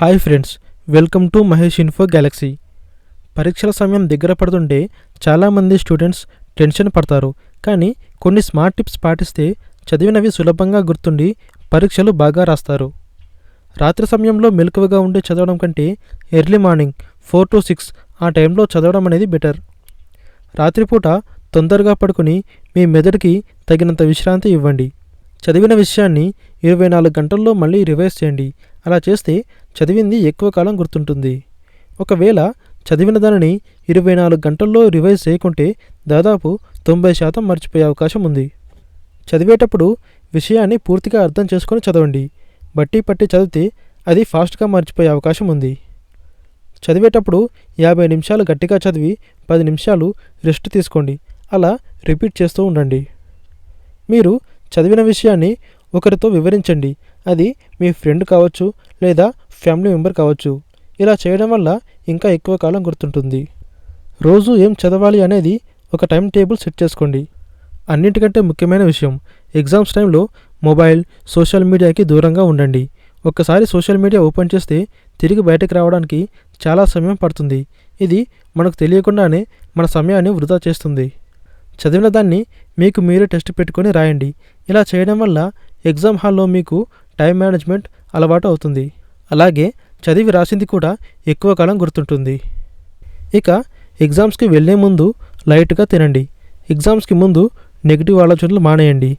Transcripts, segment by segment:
Hi friends welcome to Mahesh info galaxy పరీక్షల సమయం దగ్గర పడుతుంటే చాలామంది స్టూడెంట్స్ టెన్షన్ పడతారు. కానీ కొన్ని స్మార్ట్ టిప్స్ పాటిస్తే చదివినవి సులభంగా గుర్తుండి పరీక్షలు బాగా రాస్తారు. రాత్రి సమయంలో మెలకువగా ఉండి చదవడం కంటే early morning four to six ఆ టైంలో చదవడం అనేది బెటర్. రాత్రిపూట తొందరగా పడుకుని మీ మెదడుకి తగినంత విశ్రాంతి ఇవ్వండి. చదివిన విషయాన్ని ఇరవై నాలుగు గంటల్లో మళ్ళీ రివైజ్ చేయండి. అలా చేస్తే చదివింది ఎక్కువ కాలం గుర్తుంటుంది. ఒకవేళ చదివిన దానిని ఇరవై నాలుగు గంటల్లో రివైజ్ చేయకుంటే దాదాపు తొంభై శాతం మర్చిపోయే అవకాశం ఉంది. చదివేటప్పుడు విషయాన్ని పూర్తిగా అర్థం చేసుకొని చదవండి. బట్టి పట్టి చదివితే అది ఫాస్ట్గా మర్చిపోయే అవకాశం ఉంది. చదివేటప్పుడు యాభై నిమిషాలు గట్టిగా చదివి పది నిమిషాలు రెస్ట్ తీసుకోండి. అలా రిపీట్ చేస్తూ ఉండండి. మీరు చదివిన విషయాన్ని ఒకరితో వివరించండి. అది మీ ఫ్రెండ్ కావచ్చు లేదా ఫ్యామిలీ మెంబర్ కావచ్చు. ఇలా చేయడం వల్ల ఇంకా ఎక్కువ కాలం గుర్తుంటుంది. రోజు ఏం చదవాలి అనేది ఒక టైం టేబుల్ సెట్ చేసుకోండి. అన్నిటికంటే ముఖ్యమైన విషయం ఎగ్జామ్స్ టైంలో మొబైల్ సోషల్ మీడియాకి దూరంగా ఉండండి. ఒక్కసారి సోషల్ మీడియా ఓపెన్ చేస్తే తిరిగి బయటకు రావడానికి చాలా సమయం పడుతుంది. ఇది మనకు తెలియకుండానే మన సమయాన్ని వృధా చేస్తుంది. చదివిన దాన్ని మీకు మీరే టెస్ట్ పెట్టుకొని రాయండి. ఇలా చేయడం వల్ల ఎగ్జామ్ హాల్లో మీకు టైం మేనేజ్మెంట్ అలవాటు అవుతుంది. అలాగే చదివి రాసింది కూడా ఎక్కువ కాలం గుర్తుంటుంది. ఇక ఎగ్జామ్స్కి వెళ్ళే ముందు లైట్గా తినండి. ఎగ్జామ్స్కి ముందు నెగిటివ్ ఆలోచనలు మానేయండి.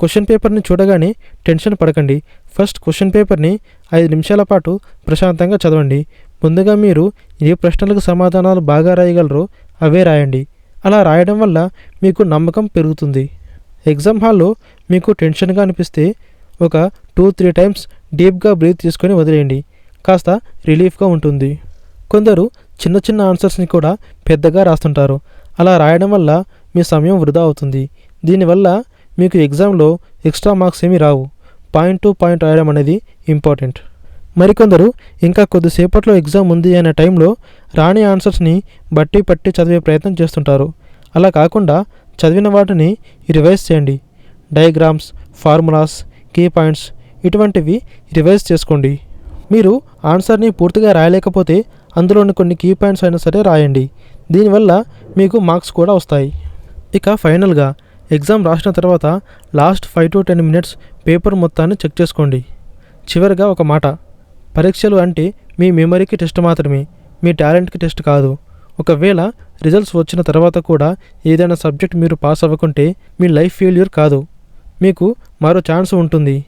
క్వశ్చన్ పేపర్ని చూడగానే టెన్షన్ పడకండి. ఫస్ట్ క్వశ్చన్ పేపర్ని ఐదు నిమిషాల పాటు ప్రశాంతంగా చదవండి. ముందుగా మీరు ఏ ప్రశ్నలకు సమాధానాలు బాగా రాయగలరో అవే రాయండి. అలా రాయడం వల్ల మీకు నమ్మకం పెరుగుతుంది. ఎగ్జామ్ హాల్లో మీకు టెన్షన్గా అనిపిస్తే ఒక టూ త్రీ టైమ్స్ డీప్గా బ్రీత్ తీసుకొని వదిలేయండి. కాస్త రిలీఫ్గా ఉంటుంది. కొందరు చిన్న చిన్న ఆన్సర్స్ని కూడా పెద్దగా రాస్తుంటారు. అలా రాయడం వల్ల మీ సమయం వృధా అవుతుంది. దీనివల్ల మీకు ఎగ్జామ్లో ఎక్స్ట్రా మార్క్స్ ఏమీ రావు. పాయింట్ టు పాయింట్ రాయడం అనేది ఇంపార్టెంట్. మరికొందరు ఇంకా కొద్దిసేపట్లో ఎగ్జామ్ ఉంది అనే టైంలో రాని ఆన్సర్స్ని బట్టి పట్టి చదివే ప్రయత్నం చేస్తుంటారు. అలా కాకుండా చదివిన వాటిని రివైజ్ చేయండి. డయాగ్రామ్స్ ఫార్ములాస్ కీ పాయింట్స్ ఇటువంటివి రివైజ్ చేసుకోండి. మీరు ఆన్సర్ని పూర్తిగా రాయలేకపోతే అందులోని కొన్ని కీ పాయింట్స్ అయినా సరే రాయండి. దీనివల్ల మీకు మార్క్స్ కూడా వస్తాయి. ఇక ఫైనల్గా ఎగ్జామ్ రాసిన తర్వాత last five to ten minutes paper మొత్తాన్ని చెక్ చేసుకోండి. చివరిగా ఒక మాట. పరీక్షలు అంటే మీ మెమరీకి టెస్ట్ మాత్రమే మీ టాలెంట్కి టెస్ట్ కాదు. ఒకవేళ రిజల్ట్స్ వచ్చిన తర్వాత కూడా ఏదైనా సబ్జెక్ట్ మీరు పాస్ అవ్వకుంటే మీ లైఫ్ ఫెయిల్యూర్ కాదు. మీకు మరో ఛాన్స్ ఉంటుంది.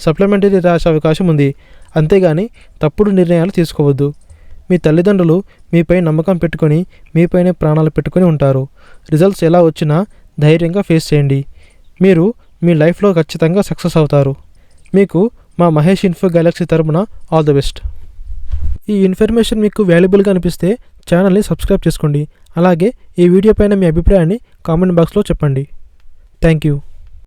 సప్లిమెంటరీ రాసే అవకాశం ఉంది. అంతేగాని తప్పుడు నిర్ణయాలు తీసుకోవద్దు. మీ తల్లిదండ్రులు మీపై నమ్మకం పెట్టుకొని మీపైనే ప్రాణాలు పెట్టుకొని ఉంటారు. రిజల్ట్స్ ఎలా వచ్చినా ధైర్యంగా ఫేస్ చేయండి. మీరు మీ లైఫ్లో ఖచ్చితంగా సక్సెస్ అవుతారు. మీకు మా మహేష్ ఇన్ఫో గెలాక్సీ తరపున ఆల్ ద బెస్ట్ ఈ ఇన్ఫర్మేషన్ మీకు వాల్యుబుల్గా అనిపిస్తే ఛానల్ని సబ్స్క్రైబ్ చేసుకోండి. అలాగే ఈ వీడియో పైన మీ అభిప్రాయాన్ని కామెంట్ బాక్స్లో చెప్పండి. Thank you